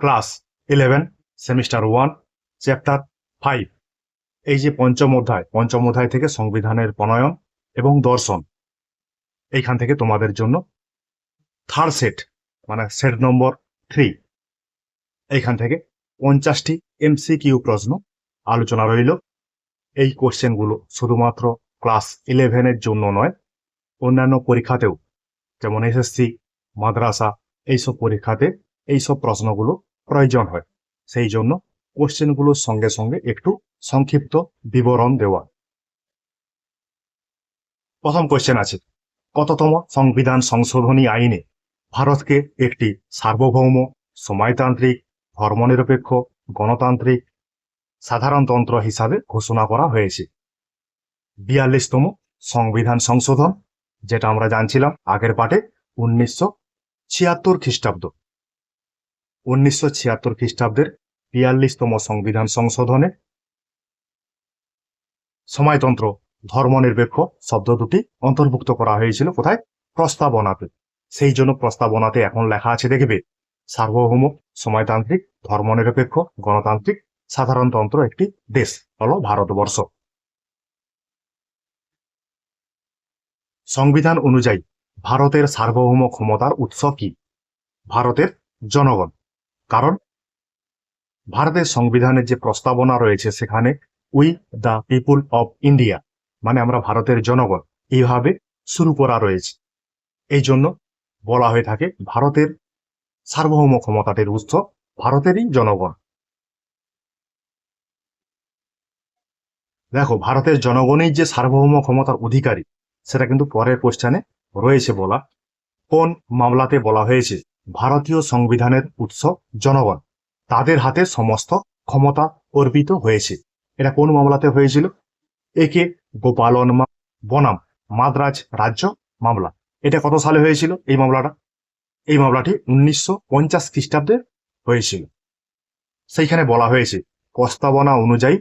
Class eleven semester one chapter five এই যে পঞ্চম অধ্যায় পঞ্চম অধ্যায় থেকে সংবিধানের প্রণয়ন এবং দর্শন। এইখান থেকে তোমাদের জন্য থার্ড সেট মানে সেট নম্বর থ্রি এইখান থেকে পঞ্চাশটি এমসিকিউ প্রশ্ন আলোচনা রইল। এই কোশ্চেনগুলো শুধুমাত্র ক্লাস ইলেভেনের জন্য নয়, অন্যান্য পরীক্ষাতেও, যেমন এসএসসি মাদ্রাসা, এইসব পরীক্ষাতে এইসব প্রশ্নগুলো প্রয়োজন হয়। সেই জন্য কোশ্চেনগুলোর সঙ্গে সঙ্গে একটু সংক্ষিপ্ত বিবরণ দেওয়া। প্রথম কোশ্চেন আছে, কততম সংবিধান সংশোধনী আইনে ভারতকে একটি সার্বভৌম, সময়তান্ত্রিক, ধর্মনিরপেক্ষ, গণতান্ত্রিক সাধারণতন্ত্র হিসাবে ঘোষণা করা হয়েছে। বিয়াল্লিশতম সংবিধান সংশোধন, যেটা আমরা জানছিলাম আগের পাঠে, উনিশশো ছিয়াত্তর খ্রিস্টাব্দ। উনিশশো ছিয়াত্তর খ্রিস্টাব্দের বিয়াল্লিশতম সংবিধান সংশোধনে সময়তন্ত্র ধর্মনিরপেক্ষ শব্দ দুটি অন্তর্ভুক্ত করা হয়েছিল কোথায়? প্রস্তাবনাতে। সেই জন্য প্রস্তাবনাতে এখন লেখা আছে, দেখবে, সার্বভৌম সময়তান্ত্রিক ধর্মনিরপেক্ষ, গণতান্ত্রিক, সাধারণতন্ত্র একটি দেশ, হল ভারতবর্ষ। সংবিধান অনুযায়ী ভারতের সার্বভৌম ক্ষমতার উৎস কি? ভারতের জনগণ। কারণ ভারতের সংবিধানের যে প্রস্তাবনা রয়েছে সেখানে we the people of India মানে আমরা ভারতের জনগণ, এইভাবে শুরু করা রয়েছে। এই জন্য বলা হয়ে থাকে ভারতের সার্বভৌম ক্ষমতাটির উৎস ভারতেরই জনগণ। দেখো, ভারতের জনগণের যে সার্বভৌম ক্ষমতার অধিকারী, সেটা কিন্তু পরের কোশ্চেনে রয়েছে বলা। কোন মামলাতে বলা হয়েছে? ভারতীয় সংবিধানের উৎস জনগণ। তাদের হাতে সমস্ত ক্ষমতা অর্পিত হয়েছে। এটা কোন মামলাতে হয়েছিল? একে গোপালন বনাম, মাদ্রাজ রাজ্য মামলা। এটা কত সালে হয়েছিল এই মামলাটা? এই মামলাটি উনিশশো পঞ্চাশ খ্রিস্টাব্দে হয়েছিল। সেইখানে বলা হয়েছে, প্রস্তাবনা অনুযায়ী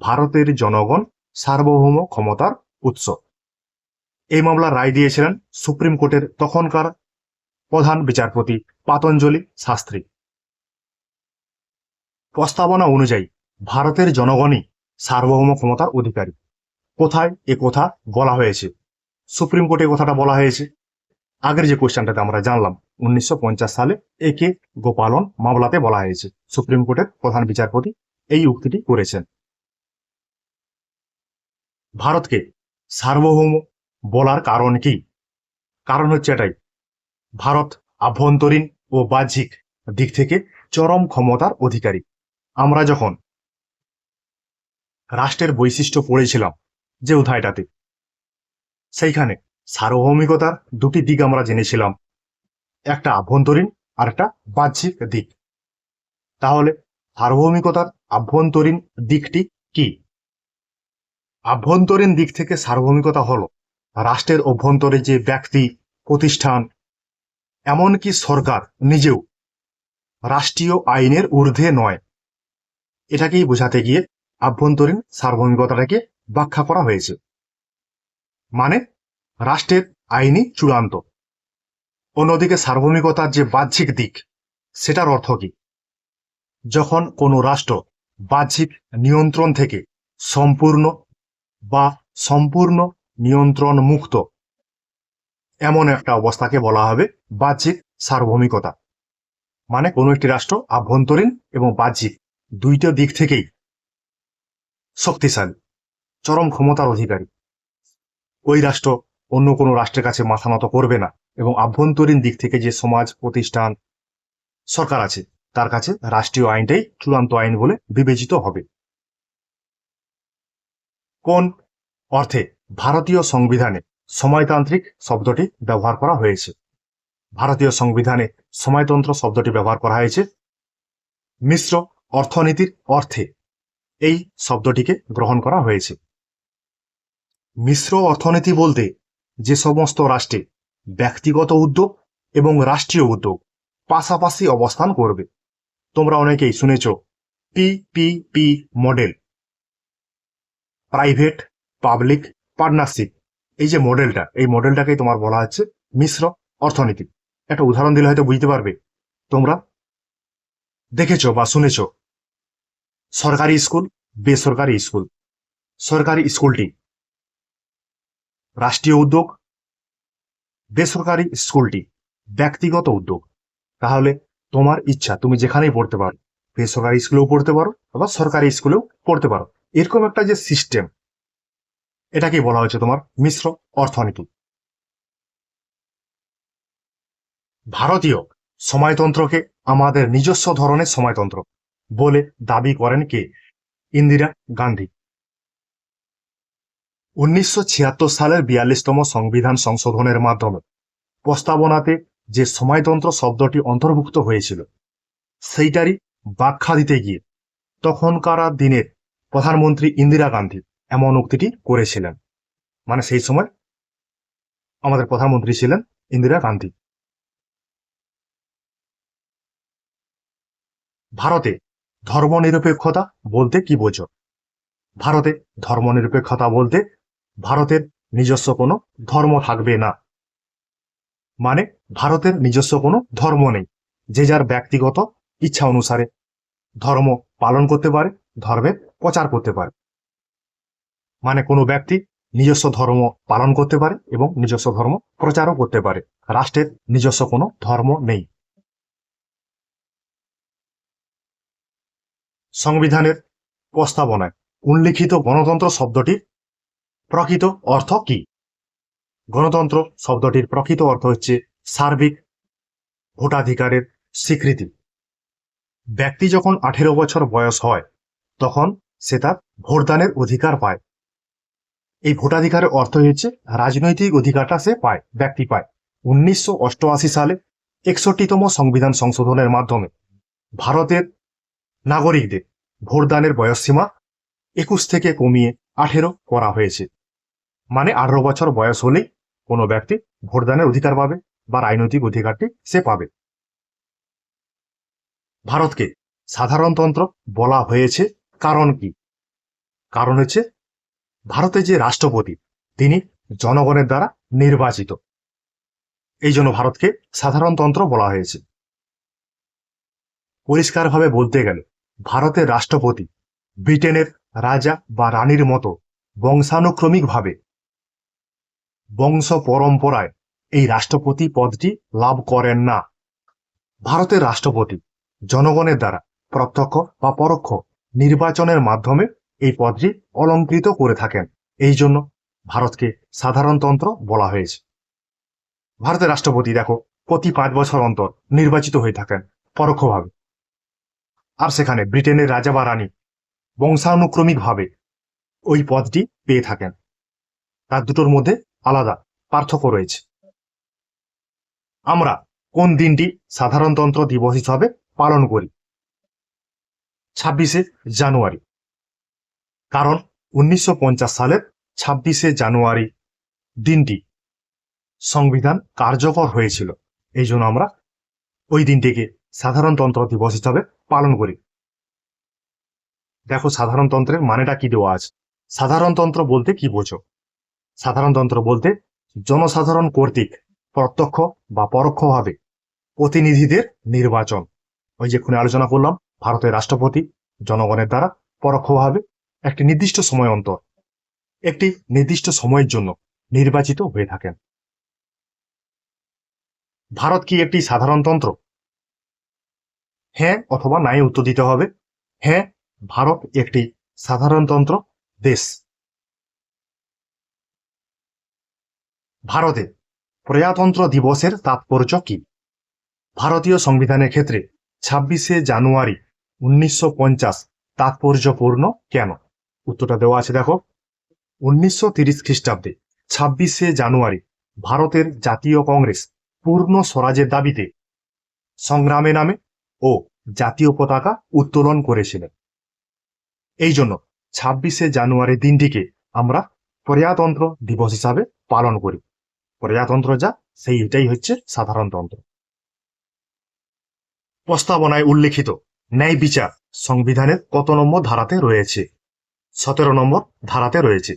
ভারতের জনগণ সার্বভৌম ক্ষমতার উৎস। এই মামলা রায় দিয়েছিলেন সুপ্রিম কোর্টের তখনকার প্রধান বিচারপতি পাতঞ্জলি শাস্ত্রী। প্রস্তাবনা অনুযায়ী ভারতের জনগণই সার্বভৌম ক্ষমতার অধিকারী। কোথায় এ কথা বলা হয়েছে? সুপ্রিম কোর্টে কথাটা বলা হয়েছে। আগের যে কোশ্চেনটাতে আমরা জানলাম, উনিশশো পঞ্চাশ সালে একে গোপালন মামলাতে বলা হয়েছে। সুপ্রিম কোর্টের প্রধান বিচারপতি এই উক্তিটি করেছেন। ভারতকে সার্বভৌম বলার কারণ কি? কারণ হচ্ছে এটাই ভারত আভ্যন্তরীণ ও বাহ্যিক দিক থেকে চরম ক্ষমতার অধিকারী। আমরা যখন রাষ্ট্রের বৈশিষ্ট্য পড়েছিলাম যে অধ্যায়টাতে সেইখানে সার্বভৌমিকতার দুটি দিক আমরা জেনেছিলাম, একটা আভ্যন্তরীণ আর একটা বাহ্যিক দিক। তাহলে সার্বভৌমিকতার আভ্যন্তরীণ দিকটি কি? আভ্যন্তরীণ দিক থেকে সার্বভৌমিকতা হলো রাষ্ট্রের অভ্যন্তরে যে ব্যক্তি, প্রতিষ্ঠান এমনকি সরকার নিজেও রাষ্ট্রীয় আইনের ঊর্ধ্বে নয়। এটাকেই বোঝাতে গিয়ে আভ্যন্তরীণ সার্বভৌমিকতাটাকে ব্যাখ্যা করা হয়েছে। মানে রাষ্ট্রের আইনি চূড়ান্ত। অন্যদিকে সার্বভৌমিকতার যে বাহ্যিক দিক, সেটার অর্থ কি? যখন কোনো রাষ্ট্র বাহ্যিক নিয়ন্ত্রণ থেকে সম্পূর্ণ বা সম্পূর্ণ নিয়ন্ত্রণ মুক্ত এমন একটা অবস্থাকে বলা হবে বাহ্যিক সার্বভৌমিকতা। মানে কোনো একটি রাষ্ট্র আভ্যন্তরীণ এবং বাহ্যিক দুইটা দিক থেকেই শক্তিশালী, চরম ক্ষমতার অধিকারী। ওই রাষ্ট্র অন্য কোনো রাষ্ট্রের কাছে মাথা নত করবে না এবং আভ্যন্তরীণ দিক থেকে যে সমাজ, প্রতিষ্ঠান, সরকার আছে, তার কাছে রাষ্ট্রীয় আইনটাই চূড়ান্ত আইন বলে বিবেচিত হবে। কোন অর্থে ভারতীয় সংবিধানে সময়তান্ত্রিক শব্দটি ব্যবহার করা হয়েছে। ভারতীয় সংবিধানে সময়তন্ত্র শব্দটি ব্যবহার করা হয়েছে। মিশ্র অর্থনীতির অর্থে এই শব্দটিকে গ্রহণ করা হয়েছে। মিশ্র অর্থনীতি বলতে যে সমস্ত রাষ্ট্রে ব্যক্তিগত উদ্যোগ এবং রাষ্ট্রীয় উদ্যোগ পাশাপাশি অবস্থান করবে। তোমরা অনেকেই শুনেছ PPP model. Private, public, partnership. এই যে মডেলটা, এই মডেলটাকেই তোমার বলা হচ্ছে মিশ্র অর্থনীতি। একটা উদাহরণ দিলে হয়তো বুঝতে পারবে। তোমরা দেখেছ বা শুনেছ, সরকারি স্কুল, বেসরকারি স্কুল, সরকারি স্কুলটি রাষ্ট্রীয় উদ্যোগ, বেসরকারি স্কুলটি ব্যক্তিগত উদ্যোগ। তাহলে তোমার ইচ্ছা, তুমি যেখানেই পড়তে পারো, বেসরকারি স্কুলেও পড়তে পারো, আবার সরকারি স্কুলেও পড়তে পারো। এরকম একটা যে সিস্টেম এটাকে বলা হয়েছে তোমার মিশ্র অর্থনীতি। ভারতীয় সময়তন্ত্রকে আমাদের নিজস্ব ধরনের সময়তন্ত্র বলে দাবি করেন কে? ইন্দিরা গান্ধী। উনিশশো ছিয়াত্তর সালের বিয়াল্লিশতম সংবিধান সংশোধনের মাধ্যমে প্রস্তাবনাতে যে সময়তন্ত্র শব্দটি অন্তর্ভুক্ত হয়েছিল, সেইটারই ব্যাখ্যা দিতে গিয়ে তখনকার দিনের প্রধানমন্ত্রী ইন্দিরা গান্ধী এমন উক্তিটি করেছিলেন। মানে সেই সময় আমাদের প্রধানমন্ত্রী ছিলেন ইন্দিরা গান্ধী। ভারতে ধর্মনিরপেক্ষতা বলতে কি বোঝো? ভারতে ধর্মনিরপেক্ষতা বলতে ভারতের নিজস্ব কোনো ধর্ম থাকবে না। মানে ভারতের নিজস্ব কোনো ধর্ম নেই। যে যার ব্যক্তিগত ইচ্ছা অনুসারে ধর্ম পালন করতে পারে, ধর্মের প্রচার করতে পারে। মানে কোনো ব্যক্তি নিজস্ব ধর্ম পালন করতে পারে এবং নিজস্ব ধর্ম প্রচারও করতে পারে। রাষ্ট্রের নিজস্ব কোনো ধর্ম নেই। সংবিধানের প্রস্তাবনায় উল্লিখিত গণতন্ত্র শব্দটির প্রকৃত অর্থ কি? গণতন্ত্র শব্দটির প্রকৃত অর্থ হচ্ছে সার্বিক ভোটাধিকারের স্বীকৃতি। ব্যক্তি যখন আঠেরো বছর বয়স হয়, তখন সে তার ভোটদানের অধিকার পায়। এই ভোটাধিকারের অর্থ হচ্ছে রাজনৈতিক অধিকারটা সে পায়, ব্যক্তি পায়। উনিশশো অষ্টআশি সালে একষট্টিতম সংবিধান সংশোধনের মাধ্যমে ভারতের নাগরিকদের ভোটদানের বয়সসীমা একুশ থেকে কমিয়ে আঠেরো করা হয়েছে। মানে আঠারো বছর বয়স হলেই কোনো ব্যক্তি ভোটদানের অধিকার পাবে বা রাজনৈতিক অধিকারটি সে পাবে। ভারতকে সাধারণতন্ত্র বলা হয়েছে কারণ কি? কারণ হচ্ছে ভারতে যে রাষ্ট্রপতি, তিনি জনগণের দ্বারা নির্বাচিত। এই জন্য ভারতকে সাধারণতন্ত্র বলা হয়েছে। পরিষ্কারভাবে বলতে গেলে, ভারতের রাষ্ট্রপতি ব্রিটেনের রাজা বা রানীর মতো বংশানুক্রমিকভাবে বংশ পরম্পরায় এই রাষ্ট্রপতি পদটি লাভ করেন না। ভারতের রাষ্ট্রপতি জনগণের দ্বারা প্রত্যক্ষ বা পরোক্ষ নির্বাচনের মাধ্যমে এই পদটি অলঙ্কৃত করে থাকেন। এই জন্য ভারতকে সাধারণতন্ত্র বলা হয়েছে। ভারতের রাষ্ট্রপতি, দেখো, প্রতি পাঁচ বছর অন্তর নির্বাচিত হয়ে থাকেন, পরোক্ষভাবে। আর সেখানে ব্রিটেনের রাজা বা রানী বংশানুক্রমিকভাবে ওই পদটি পেয়ে থাকেন। তার দুটোর মধ্যে আলাদা পার্থক্য রয়েছে। আমরা কোন দিনটি সাধারণতন্ত্র দিবস হিসাবে পালন করি? ছাব্বিশে জানুয়ারি। কারণ উনিশশো পঞ্চাশ সালের ছাব্বিশে জানুয়ারি দিনটি সংবিধান কার্যকর হয়েছিল। এই জন্য আমরা ওই দিনটিকে সাধারণতন্ত্র দিবস হিসাবে পালন করি। দেখো সাধারণতন্ত্রের মানেটা কি দেওয়া আছে? সাধারণতন্ত্র বলতে কি বোঝো? সাধারণতন্ত্র বলতে জনসাধারণ কর্তৃক প্রত্যক্ষ বা পরোক্ষভাবে প্রতিনিধিদের নির্বাচন। ওই যে খুনে আলোচনা করলাম, ভারতের রাষ্ট্রপতি জনগণের দ্বারা পরোক্ষভাবে একটি নির্দিষ্ট সময় অন্তর, একটি নির্দিষ্ট সময়ের জন্য নির্বাচিত হয়ে থাকেন। ভারত কি একটি সাধারণতন্ত্র হ্যাঁ অথবা নাই উত্তর দিতে হবে। হ্যাঁ ভারত একটি সাধারণতন্ত্র দেশ। ভারতে প্রজাতন্ত্র দিবসের তাৎপর্য কি? ভারতীয় সংবিধানের ক্ষেত্রে ছাব্বিশে জানুয়ারি উনিশশো পঞ্চাশ তাৎপর্যপূর্ণ কেন? উত্তরটা দেওয়া আছে, দেখো। উনিশশো তিরিশ খ্রিস্টাব্দে ছাব্বিশে জানুয়ারি ভারতের জাতীয় কংগ্রেস পূর্ণ স্বরাজের দাবিতে সংগ্রামে নামে ও জাতীয় পতাকা উত্তোলন করেছিলেন। এই জন্য ছাব্বিশে জানুয়ারি দিনটিকে আমরা প্রজাতন্ত্র দিবস হিসাবে পালন করি। প্রজাতন্ত্র যা, সেইটাই হচ্ছে সাধারণতন্ত্র প্রস্তাবনায় উল্লেখিত ন্যায় বিচার সংবিধানের কত নম্বর ধারাতে রয়েছে? সতেরো নম্বর ধারাতে রয়েছে।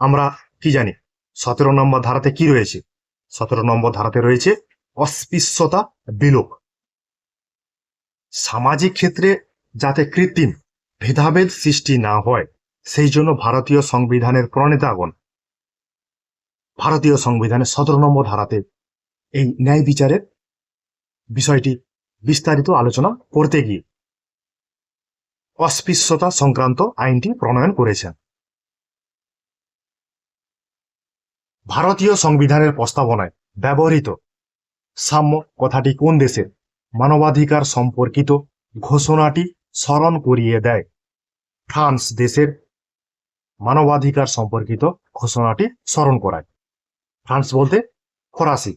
আমরা কি জানি? সতেরো নম্বর ধারাতে কি রয়েছে? সতেরো নম্বর ধারাতে রয়েছে অস্পৃশ্যতা বিলোপ। সামাজিক ক্ষেত্রে যাতে কৃত্রিম ভেদাভেদ সৃষ্টি না হয়, সেই জন্য ভারতীয় সংবিধানের প্রণেতাগণ, ভারতীয় সংবিধানের সতেরো নম্বর ধারাতে এই ন্যায় বিচারের বিষয়টি বিস্তারিত আলোচনা করতে গিয়ে অস্পৃশ্যতা সংক্রান্ত আইনটি প্রণয়ন করেছেন। ভারতীয় সংবিধানের প্রস্তাবনায় ব্যবহৃত সাম্য কথাটি কোন দেশের মানবাধিকার সম্পর্কিত ঘোষণাটি স্মরণ করিয়ে দেয়? ফ্রান্স দেশের মানবাধিকার সম্পর্কিত ঘোষণাটি স্মরণ করায়। ফ্রান্স বলতে ফরাসি।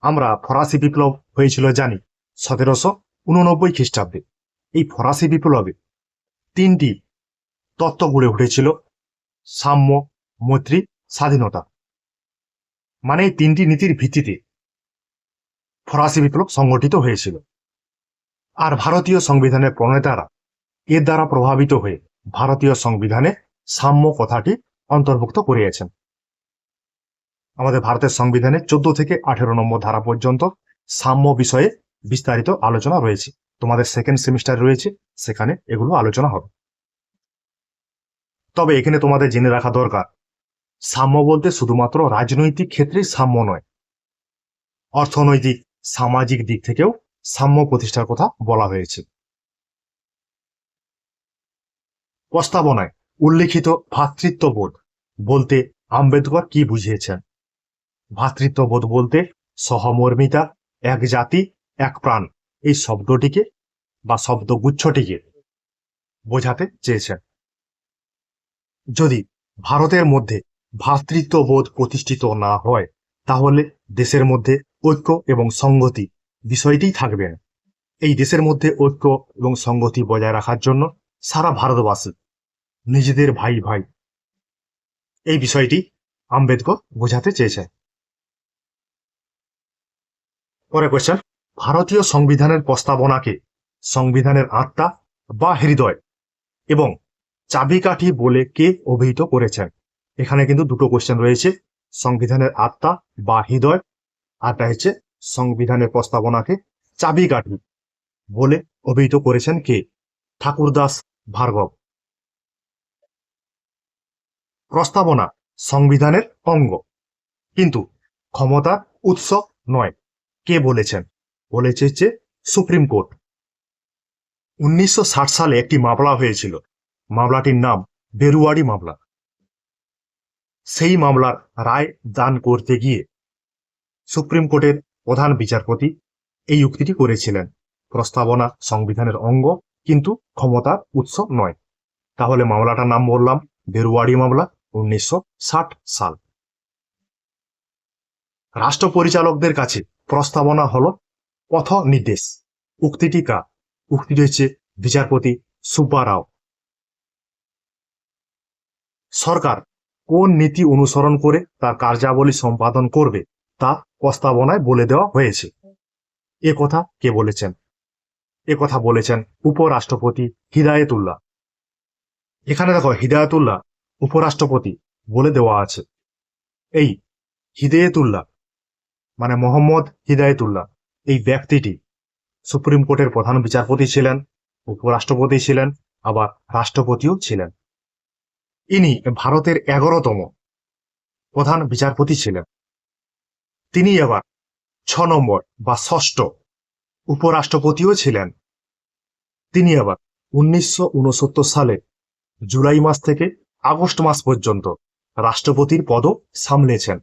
আমরা ফরাসি বিপ্লব হয়েছিল জানি সতেরোশো উননব্বই খ্রিস্টাব্দে। এই ফরাসি বিপ্লবে তিনটি তত্ত্ব গড়ে উঠেছিল, সাম্য, মৈত্রী, স্বাধীনতা। মানে এই তিনটি নীতির ভিত্তিতে ফরাসি বিপ্লব সংগঠিত হয়েছিল। আর ভারতীয় সংবিধানের প্রণেতারা এর দ্বারা প্রভাবিত হয়ে ভারতীয় সংবিধানে সাম্য কথাটি অন্তর্ভুক্ত করিয়েছেন। আমাদের ভারতের সংবিধানে চোদ্দ থেকে আঠেরো নম্বর ধারা পর্যন্ত সাম্য বিষয়ে বিস্তারিত আলোচনা রয়েছে। তোমাদের সেকেন্ড সেমিস্টার রয়েছে, সেখানে এগুলো আলোচনা হবে। তবে এখানে তোমাদের জেনে রাখা দরকার, সাম্য বলতে শুধুমাত্র রাজনৈতিক ক্ষেত্রে সাম্য নয়, অর্থনৈতিক, সামাজিক দিক থেকেও সাম্য প্রতিষ্ঠার কথা বলা হয়েছে। প্রস্তাবনায় উল্লিখিত ভ্রাতৃত্ববোধ বলতে আম্বেদকর কি বুঝিয়েছেন? ভ্রাতৃত্ববোধ বলতে সহমর্মিতা, এক জাতি, এক প্রাণ। এই শব্দটিকে বা শব্দগুচ্ছটিকে বোঝাতে চেয়েছেন। যদি ভারতের মধ্যে ভ্রাতৃত্ববোধ প্রতিষ্ঠিত না হয়, তাহলে দেশের মধ্যে ঐক্য এবং সংগতি বিষয়টি থাকবে না। এই দেশের মধ্যে ঐক্য এবং সংগতি বজায় রাখার জন্য সারা ভারতবাসী নিজেদের ভাই ভাই এই বিষয়টি আম্বেদকর বোঝাতে চেয়েছেন। পরে কোয়েশ্চেন ভারতীয় সংবিধানের প্রস্তাবনাকে সংবিধানের আত্মা বা হৃদয় এবং চাবিকাঠি বলে কে অভিহিত করেছেন? এখানে কিন্তু দুটো কোশ্চেন রয়েছে, সংবিধানের আত্মা বা হৃদয় আরটা হচ্ছে সংবিধানের প্রস্তাবনাকে চাবিকাঠি বলে অভিহিত করেছেন কে? ঠাকুরদাস ভার্গব। প্রস্তাবনা সংবিধানের অঙ্গ, কিন্তু ক্ষমতার উৎস নয়, কে বলেছেন? বলেছে যে সুপ্রিম কোর্ট। উনিশশো ষাট সালে একটি মামলা হয়েছিল। মামলাটির নাম বেরুয়ারি মামলা। সেই মামলার রায় দান করতে গিয়ে সুপ্রিম কোর্টের প্রধান বিচারপতি এই উক্তিটি করেছিলেন। প্রস্তাবনা সংবিধানের অঙ্গ, কিন্তু ক্ষমতার উৎস নয়। তাহলে মামলাটার নাম বললাম বেরুয়ারি মামলা, উনিশশো ষাট সাল। রাষ্ট্র পরিচালকদের কাছে প্রস্তাবনা হলো পথ নির্দেশ উক্তিটি কার? উক্তিটি হচ্ছে বিচারপতি সুব্বা রাও। সরকার কোন নীতি অনুসরণ করে তার কার্যাবলী সম্পাদন করবে তা প্রস্তাবনায় বলে দেওয়া হয়েছে। এ কথা কে বলেছেন? এ কথা বলেছেন উপরাষ্ট্রপতি হিদায়তুল্লাহ। এখানে দেখো হিদায়তুল্লাহ, উপরাষ্ট্রপতি বলে দেওয়া আছে। এই হিদায়তুল্লাহ মানে মোহাম্মদ হিদায়তুল্লাহ। এই ব্যক্তিটি সুপ্রিম কোর্টের প্রধান বিচারপতি ছিলেন, উপরাষ্ট্রপতি ছিলেন, আবার রাষ্ট্রপতিও ছিলেন। ইনি ভারতের এগারোতম প্রধান বিচারপতি ছিলেন। তিনি আবার ছ নম্বর বা ষষ্ঠ উপরাষ্ট্রপতিও ছিলেন। তিনি আবার উনিশশো উনসত্তর সালে জুলাই মাস থেকে আগস্ট মাস পর্যন্ত রাষ্ট্রপতির পদও সামলেছেন।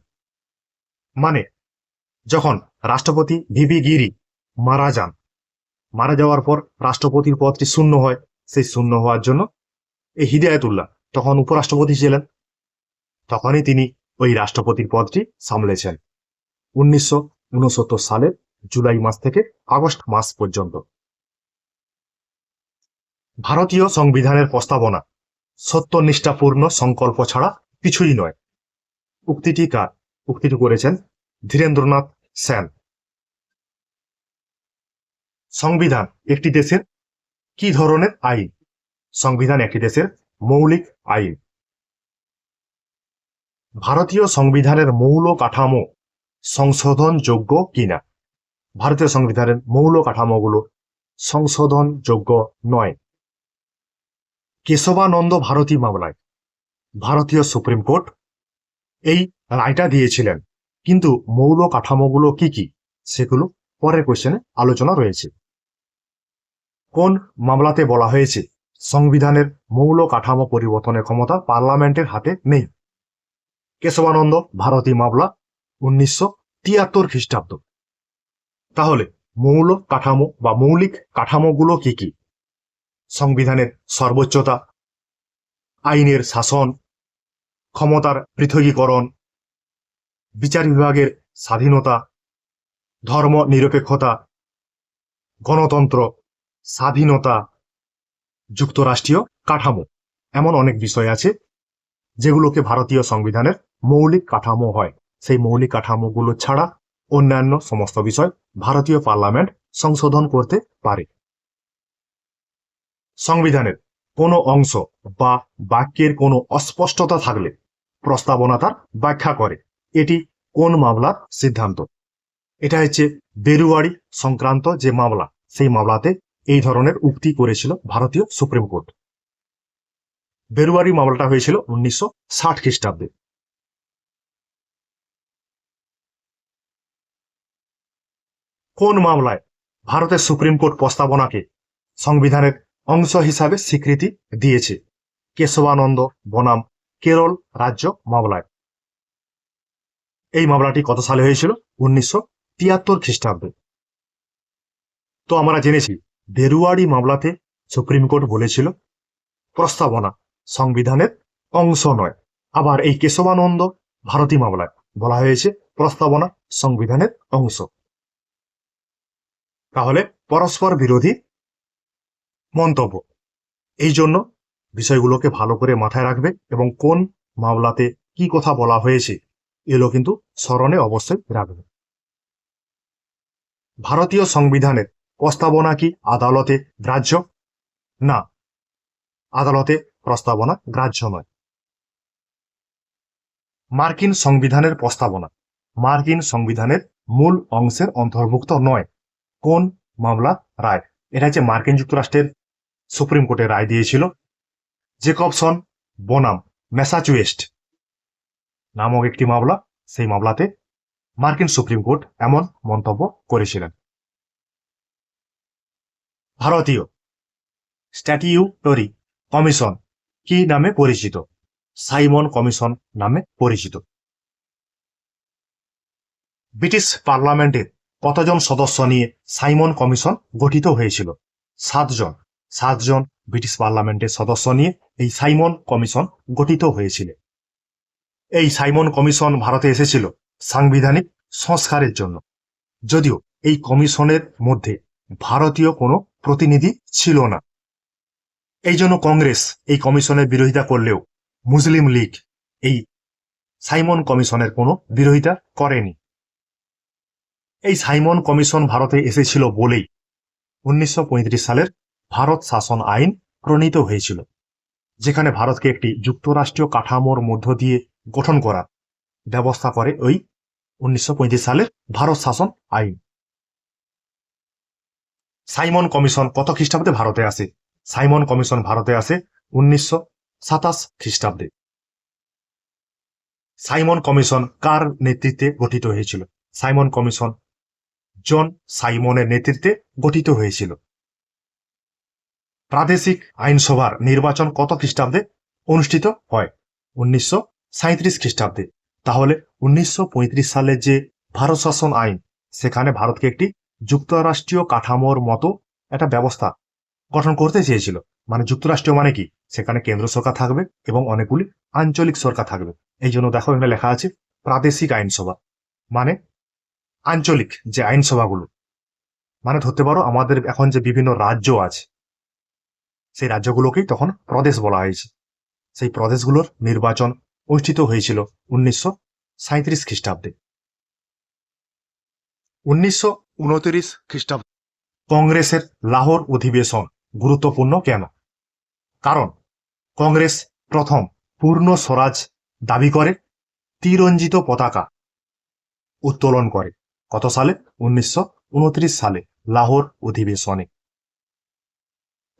মানে যখন রাষ্ট্রপতি ভিভি গিরি মারা যান, মারা যাওয়ার পর রাষ্ট্রপতির পদটি শূন্য হয়। সেই শূন্য হওয়ার জন্য এই হিদায়তুল্লাহ তখন উপরাষ্ট্রপতি ছিলেন। তখনই তিনি ওই রাষ্ট্রপতির পদটি সামলেছেন। উনিশশো উনসত্তর সালের জুলাই মাস থেকে আগস্ট মাস পর্যন্ত। ভারতীয় সংবিধানের প্রস্তাবনা, সত্যনিষ্ঠাপূর্ণ সংকল্প ছাড়া কিছুই নয়। উক্তিটি কার? উক্তিটি করেছেন ধীরেন্দ্রনাথ সেন সংবিধান, একটি দেশের কি ধরনের আইন? সংবিধান, একটি দেশের মৌলিক আইন। ভারতীয় সংবিধানের মৌল কাঠামো সংশোধনযোগ্য কিনা? ভারতীয় সংবিধানের মৌল কাঠামোগুলো সংশোধনযোগ্য নয়। কেশবানন্দ ভারতী মামলায় ভারতীয় সুপ্রিম কোর্ট এই রায়টা দিয়েছিলেন। কিন্তু মৌল কাঠামোগুলো কি কি? সেগুলো পরের কোশ্চেনে আলোচনা রয়েছে। কোন মামলাতে বলা হয়েছে, সংবিধানের মৌল কাঠামো পরিবর্তনের ক্ষমতা পার্লামেন্টের হাতে নেই? কেশবানন্দ, ভারতী মামলা, উনিশশো তিয়াত্তর খ্রিস্টাব্দ। তাহলে মৌল কাঠামো বা মৌলিক কাঠামোগুলো কি কি? সংবিধানের সর্বোচ্চতা, আইনের শাসন, ক্ষমতার পৃথকীকরণ বিচার বিভাগের স্বাধীনতা, ধর্ম নিরপেক্ষতা, গণতন্ত্র, স্বাধীনতা, যুক্তরাষ্ট্রীয় কাঠামো এমন অনেক বিষয় আছে যেগুলোকে ভারতীয় সংবিধানের মৌলিক কাঠামো হয়। সেই মৌলিক কাঠামোগুলো ছাড়া অন্যান্য সমস্ত বিষয় ভারতীয় পার্লামেন্ট সংশোধন করতে পারে। সংবিধানের কোনো অংশ বা বাক্যের কোনো অস্পষ্টতা থাকলে প্রস্তাবনা তার ব্যাখ্যা করে। এটি কোন মামলার সিদ্ধান্ত? এটা হচ্ছে বেরুয়ারি সংক্রান্ত যে মামলা, সেই মামলাতে এই ধরনের উক্তি করেছিল ভারতীয় সুপ্রিম কোর্ট। বেরুয়ারি মামলাটা হয়েছিল উনিশশো ষাট খ্রিস্টাব্দে। কোন মামলায় ভারতের সুপ্রিম কোর্ট প্রস্তাবনাকে সংবিধানের অংশ হিসাবে স্বীকৃতি দিয়েছে? কেশবানন্দ বনাম, কেরল রাজ্য মামলায়। এই মামলাটি কত সালে হয়েছিল? উনিশশো তিয়াত্তর খ্রিস্টাব্দে। তো আমরা জেনেছি বেরুয়ারি মামলাতে সুপ্রিম কোর্ট বলেছিল, প্রস্তাবনা সংবিধানের অংশ নয়। আবার এই কেশবানন্দ ভারতী মামলায় বলা হয়েছে, প্রস্তাবনা সংবিধানের অংশ। তাহলে পরস্পর বিরোধী মন্তব্য। এই জন্য বিষয়গুলোকে ভালো করে মাথায় রাখবে এবং কোন মামলাতে কি কথা বলা হয়েছে এগুলো কিন্তু স্মরণে অবশ্যই রাখবে। ভারতীয় সংবিধানের প্রস্তাবনা কি আদালতে গ্রাহ্য? না। আদালতে প্রস্তাবনা গ্রাহ্য নয়। মার্কিন সংবিধানের প্রস্তাবনা। মার্কিন সংবিধানের মূল অংশের অন্তর্ভুক্ত নয়। কোন মামলা রায়? এটা হচ্ছে মার্কিন যুক্তরাষ্ট্রের সুপ্রিম কোর্টে রায় দিয়েছিল। জেকবসন বনাম ম্যাসাচুয়েস্ট নামক একটি মামলা, সেই মামলাতে মার্কিন সুপ্রিম কোর্ট এমন মন্তব্য করেছিলেন। ভারতীয় স্ট্যাটিউটরি কমিশন কি নামে পরিচিত? সাইমন কমিশন নামে পরিচিত। ব্রিটিশ পার্লামেন্টের কতজন সদস্য নিয়ে সাইমন কমিশন গঠিত হয়েছিল? সাতজন। সাতজন ব্রিটিশ পার্লামেন্টের সদস্য নিয়ে এই সাইমন কমিশন গঠিত হয়েছিল। এই সাইমন কমিশন ভারতে এসেছিল সাংবিধানিক সংস্কারের জন্য। যদিও এই কমিশনের মধ্যে ভারতীয় কোনো প্রতিনিধি ছিল না। এই জন্য কংগ্রেস এই কমিশনের বিরোধিতা করলেও মুসলিম লীগ এই সাইমন কমিশনের কোনো বিরোধিতা করেনি। এই সাইমন কমিশন ভারতে এসেছিল বলেই উনিশশো পঁয়ত্রিশ সালের ভারত শাসন আইন প্রণীত হয়েছিল, যেখানে ভারতকে একটি যুক্তরাষ্ট্রীয় কাঠামোর মধ্য দিয়ে গঠন করার ব্যবস্থা করে ওই উনিশশো সালের ভারত শাসন আইন। সাইমন কমিশন কত খ্রিস্টাব্দে ভারতে আসে? সাইমন কমিশন ভারতে আসে উনিশশো সাতাশ খ্রিস্টাব্দে। সাইমন কমিশন কার নেতৃত্বে গঠিত হয়েছিল? সাইমন কমিশন জন সাইমনের নেতৃত্বে গঠিত হয়েছিল। প্রাদেশিক আইনসভার নির্বাচন কত খ্রিস্টাব্দে অনুষ্ঠিত হয়? উনিশশো সাঁত্রিশ খ্রিস্টাব্দে। তাহলে উনিশশো পঁয়ত্রিশ সালের যে ভারত শাসন আইন, সেখানে ভারতকে একটি যুক্তরাষ্ট্রীয় কাঠামোর মতো একটা ব্যবস্থা গঠন করতে চেয়েছিল। মানে যুক্তরাষ্ট্রীয় মানে কি? সেখানে কেন্দ্র সরকার থাকবে এবং অনেকগুলি আঞ্চলিক সরকার থাকবে। এই জন্য দেখো এখানে লেখা আছে প্রাদেশিক আইনসভা। মানে আঞ্চলিক যে আইনসভাগুলো। মানে ধরতে পারো আমাদের এখন যে বিভিন্ন রাজ্য আছে, সেই রাজ্যগুলোকেই তখন প্রদেশ বলা হয়েছে। সেই প্রদেশগুলোর নির্বাচন অনুষ্ঠিত হয়েছিল উনিশশো সাঁত্রিশ খ্রিস্টাব্দে। উনিশশো খ্রিস্টাব্দে কংগ্রেসের লাহোর অধিবেশন গুরুত্বপূর্ণ কেন? কারণ কংগ্রেস প্রথম পূর্ণ স্বরাজ দাবি করে, তিরঞ্জিত পতাকা উত্তোলন করে কত সালে? উনিশশো উনত্রিশ সালে লাহোর অধিবেশনে।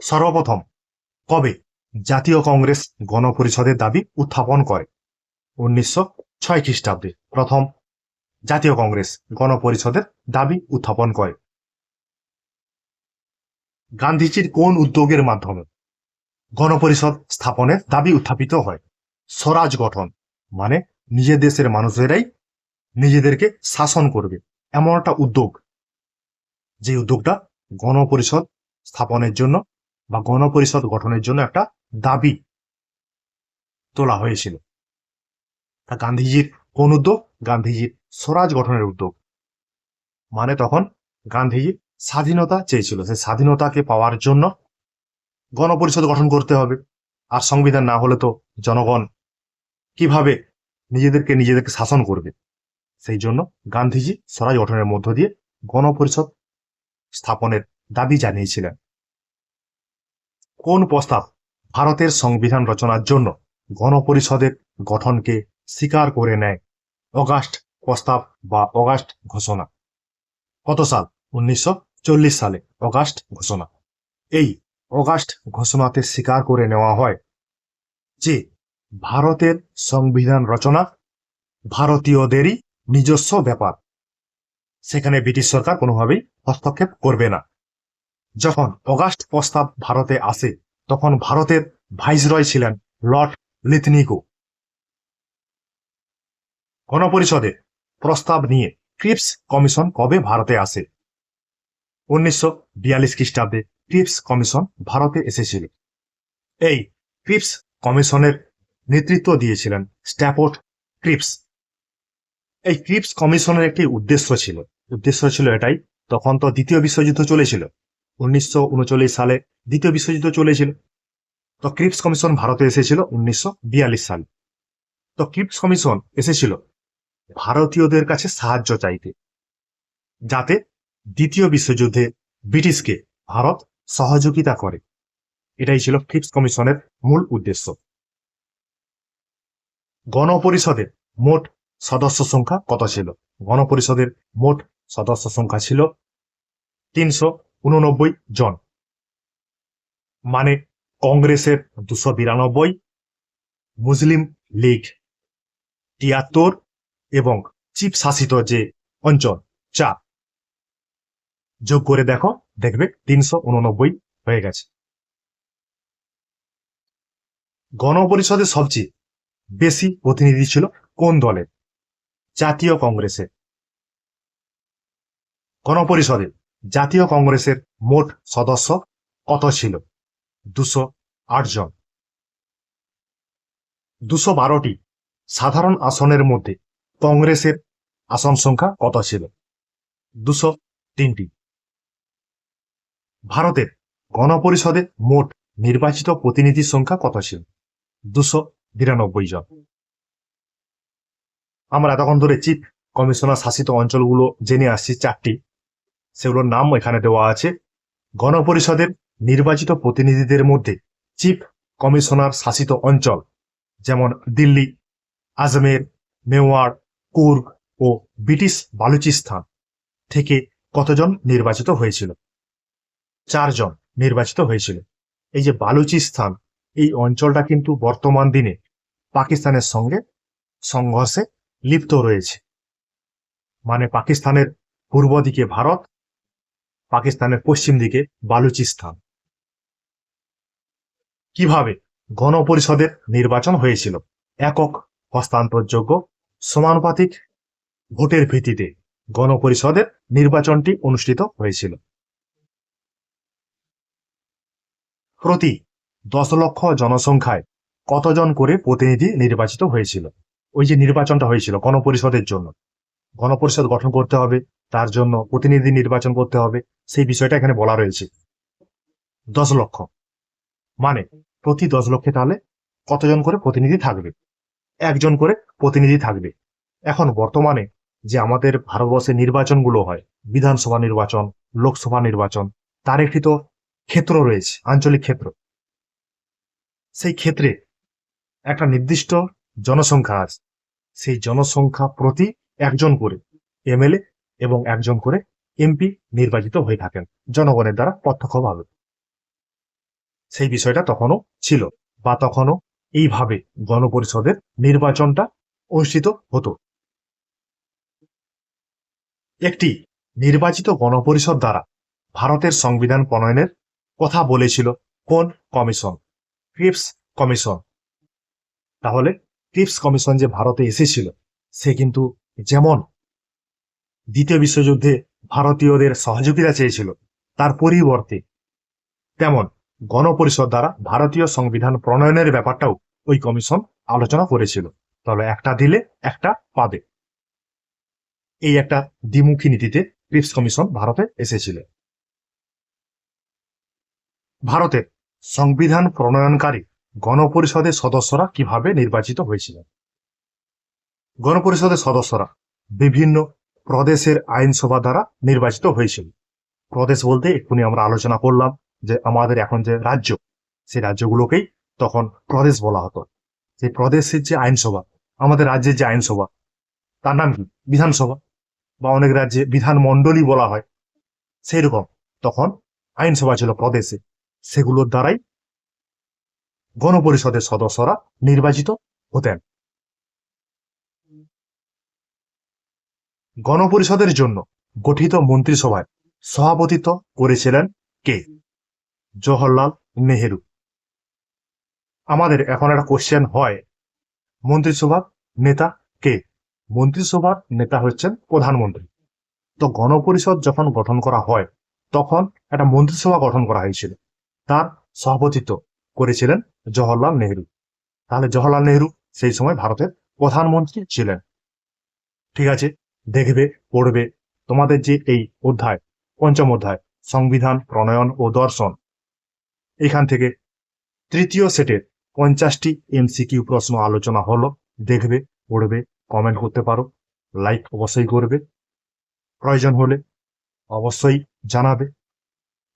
সর্বপ্রথম কবে জাতীয় কংগ্রেস গণপরিষদের দাবি উত্থাপন করে? উনিশশো ছয় খ্রিস্টাব্দে প্রথম জাতীয় কংগ্রেস গণপরিষদের দাবি উত্থাপন করে। গান্ধীজির কোন উদ্যোগের মাধ্যমে গণপরিষদ স্থাপনের দাবি উত্থাপিত হয়? স্বরাজ গঠন মানে নিজের দেশের মানুষেরাই নিজেদেরকে শাসন করবে, এমন একটা উদ্যোগ। যে উদ্যোগটা গণপরিষদ স্থাপনের জন্য বা গণপরিষদ গঠনের জন্য একটা দাবি তোলা হয়েছিল। তা গান্ধীজির কোন উদ্যোগ? গান্ধীজির স্বরাজ গঠনের উদ্যোগ। মানে তখন গান্ধীজি স্বাধীনতা চেয়েছিল। সেই স্বাধীনতাকে পাওয়ার জন্য গণপরিষদ গঠন করতে হবে। আর সংবিধান না হলে তো জনগণ কীভাবে নিজেদেরকে নিজেদেরকে শাসন করবে? সেই জন্য গান্ধীজি স্বরাজ গঠনের মধ্য দিয়ে গণপরিষদ স্থাপনের দাবি জানিয়েছিলেন। কোন প্রস্তাব ভারতের সংবিধান রচনার জন্য গণপরিষদের গঠনকে স্বীকার করে নেয়। অগাস্ট প্রস্তাব বা অগাস্ট ঘোষণা। কত সাল? উনিশশো চল্লিশ সালে অগাস্ট ঘোষণা। এই অগাস্ট ঘোষণাতে স্বীকার করে নেওয়া হয় যে, ভারতের সংবিধান রচনা ভারতীয়দেরই নিজস্ব ব্যাপার। সেখানে ব্রিটিশ সরকার কোনোভাবেই হস্তক্ষেপ করবে না। যখন অগাস্ট প্রস্তাব ভারতে আসে, তখন ভারতের ভাইসরয় ছিলেন লর্ড লিথনিকো। গণপরিষদে প্রস্তাব নিয়ে ক্রিপস কমিশন কবে ভারতে আসে? উনিশশো বিয়াল্লিশ খ্রিস্টাব্দে ক্রিপস কমিশন ভারতে এসেছিল। এই ক্রিপস কমিশনের নেতৃত্ব দিয়েছিলেন স্ট্যাপোর্ট ক্রিপস। এই ক্রিপস কমিশনের একটি উদ্দেশ্য ছিল। উদ্দেশ্য ছিল এটাই, তখন তো দ্বিতীয় বিশ্বযুদ্ধ চলেছিল। উনিশশো উনচল্লিশ সালে দ্বিতীয় বিশ্বযুদ্ধ চলেছিল। তো ক্রিপস কমিশন ভারতে এসেছিল উনিশশো বিয়াল্লিশ সালে। তো ক্রিপস কমিশন এসেছিল ভারতীয়দের কাছে সাহায্য চাইতে, যাতে দ্বিতীয় বিশ্বযুদ্ধে ব্রিটিশকে ভারত সহযোগিতা করে। এটাই ছিল ক্রিপস কমিশনের মূল উদ্দেশ্য। গণপরিষদের মোট সদস্য সংখ্যা কত ছিল? গণপরিষদের মোট সদস্য সংখ্যা ছিল তিনশো উননব্বই জন। মানে কংগ্রেসের দুশো বিরানব্বই, মুসলিম লীগ তিয়াত্তর এবং চিপ শাসিত যে অঞ্চল চার যোগ করে দেখো, দেখবে তিনশো উননব্বই হয়ে গেছে। গণপরিষদের সবচেয়ে বেশি প্রতিনিধি ছিল কোন দলের? জাতীয় কংগ্রেসের। গণপরিষদে জাতীয় কংগ্রেসের মোট সদস্য কত ছিল? দুশো আট জন। দুশো বারোটি সাধারণ আসনের মধ্যে কংগ্রেসের আসন সংখ্যা কত ছিল? দুশো তিনটি। ভারতের গণপরিষদে মোট নির্বাচিত প্রতিনিধির সংখ্যা কত ছিল? দুশো বিরানব্বই জন। আমরা এতক্ষণ ধরে চিফ কমিশনার শাসিত অঞ্চলগুলো জেনে আসছি চারটি। সেগুলোর নাম এখানে দেওয়া আছে। গণপরিষদের নির্বাচিত প্রতিনিধিদের মধ্যে চিফ কমিশনার শাসিত অঞ্চল যেমন দিল্লি, আজমের, মেওয়ার কুর্গ ও ব্রিটিশ বালুচিস্তান থেকে কতজন নির্বাচিত হয়েছিল? চারজন নির্বাচিত হয়েছিল। এই যে বালুচিস্তান, এই অঞ্চলটা কিন্তু বর্তমান দিনে পাকিস্তানের সঙ্গে সংঘর্ষে লিপ্ত রয়েছে। মানে পাকিস্তানের পূর্ব দিকে ভারত, পাকিস্তানের পশ্চিম দিকে বালুচিস্তান। কীভাবে গণপরিষদের নির্বাচন হয়েছিল? একক হস্তান্তরযোগ্য সমানুপাতিক ভোটের ভিত্তিতে গণপরিষদের নির্বাচনটি অনুষ্ঠিত হয়েছিল। প্রতি দশ লক্ষ জনসংখ্যায় কতজন করে প্রতিনিধি নির্বাচিত হয়েছিল? ওই যে নির্বাচনটা হয়েছিল গণপরিষদের জন্য। গণপরিষদ গঠন করতে হবে, তার জন্য প্রতিনিধি নির্বাচন করতে হবে, সেই বিষয়টা এখানে বলা রয়েছে। দশ লক্ষ। মানে প্রতি দশ লক্ষে তাহলে কতজন করে প্রতিনিধি থাকবে? একজন করে প্রতিনিধি থাকবে। এখন বর্তমানে যে আমাদের ভারতবর্ষে নির্বাচনগুলো হয়, বিধানসভা নির্বাচন, লোকসভা নির্বাচন, তার একটি তো ক্ষেত্র রয়েছে, আঞ্চলিক ক্ষেত্র। সেই ক্ষেত্রে একটা নির্দিষ্ট জনসংখ্যা আছে। সেই জনসংখ্যা প্রতি একজন করে এমএলএ এবং একজন করে এমপি নির্বাচিত হয়ে থাকেন, জনগণের দ্বারা প্রত্যক্ষভাবে। সেই বিষয়টা তখনও ছিল বা তখনও এইভাবে গণপরিষদের নির্বাচনটা অনুষ্ঠিত হতো। একটি নির্বাচিত গণপরিষদ দ্বারা ভারতের সংবিধান প্রণয়নের কথা বলেছিল কোন কমিশন? Cripps commission. তাহলে ক্রিপস কমিশন যে ভারতে এসেছিল, সে কিন্তু যেমন দ্বিতীয় বিশ্বযুদ্ধে ভারতীয়দের সহযোগিতা চেয়েছিল, তার পরিবর্তে তেমন গণপরিষদ দ্বারা ভারতীয় সংবিধান প্রণয়নের ব্যাপারটাও ওই কমিশন আলোচনা করেছিল। তাহলে একটা দিলে একটা পাবে। এই একটা দ্বিমুখী নীতিতে ক্রিপস কমিশন ভারতে এসেছিল। ভারতের সংবিধান প্রণয়নকারী গণপরিষদের সদস্যরা কীভাবে নির্বাচিত হয়েছিলেন গণপরিষদের সদস্যরা বিভিন্ন প্রদেশের আইনসভা দ্বারা নির্বাচিত হয়েছিল। প্রদেশ বলতে এক্ষুনি আমরা আলোচনা করলাম যে আমাদের এখন যে রাজ্য, সেই রাজ্যগুলোকেই তখন প্রদেশ বলা হতো। সেই প্রদেশের যে আইনসভা, আমাদের রাজ্যের যে আইনসভা, তার নাম কি? বিধানসভা, বা অনেক রাজ্যে বিধান মণ্ডলী বলা হয়। সেই রকম তখন আইনসভা ছিল প্রদেশে। সেগুলোর দ্বারাই গণপরিষদের সদস্যরা নির্বাচিত হতেন। গণপরিষদের জন্য গঠিত মন্ত্রিসভায় সভাপতিত্ব করেছিলেন কে? জওহরলাল নেহেরু। আমাদের এখন একটা কোশ্চেন হয়। মন্ত্রিসভার নেতা কে? মন্ত্রিসভার নেতা হচ্ছেন প্রধানমন্ত্রী। তো গণপরিষদ যখন গঠন করা হয়, তখন একটা মন্ত্রিসভা গঠন করা হয়েছিল। তার সভাপতিত্ব করেছিলেন জওহরলাল নেহেরু। তাহলে জওহরলাল নেহরু সেই সময় ভারতের প্রধানমন্ত্রী ছিলেন। ঠিক আছে? দেখবে, পড়বে। তোমাদের যে এই অধ্যায়, পঞ্চম অধ্যায়, সংবিধান, প্রণয়ন ও দর্শন, এখান থেকে তৃতীয় সেটের পঞ্চাশটি এমসিকিউ প্রশ্ন আলোচনা হলো, দেখবে, পড়বে কমেন্ট করতে পারো লাইক অবশ্যই করবে। প্রয়োজন হলে অবশ্যই জানাবে,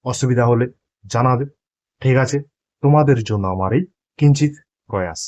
অসুবিধা হলে জানাবে। ঠিক আছে, তোমাদের জন্য আমার এই কিঞ্চিত প্রয়াস।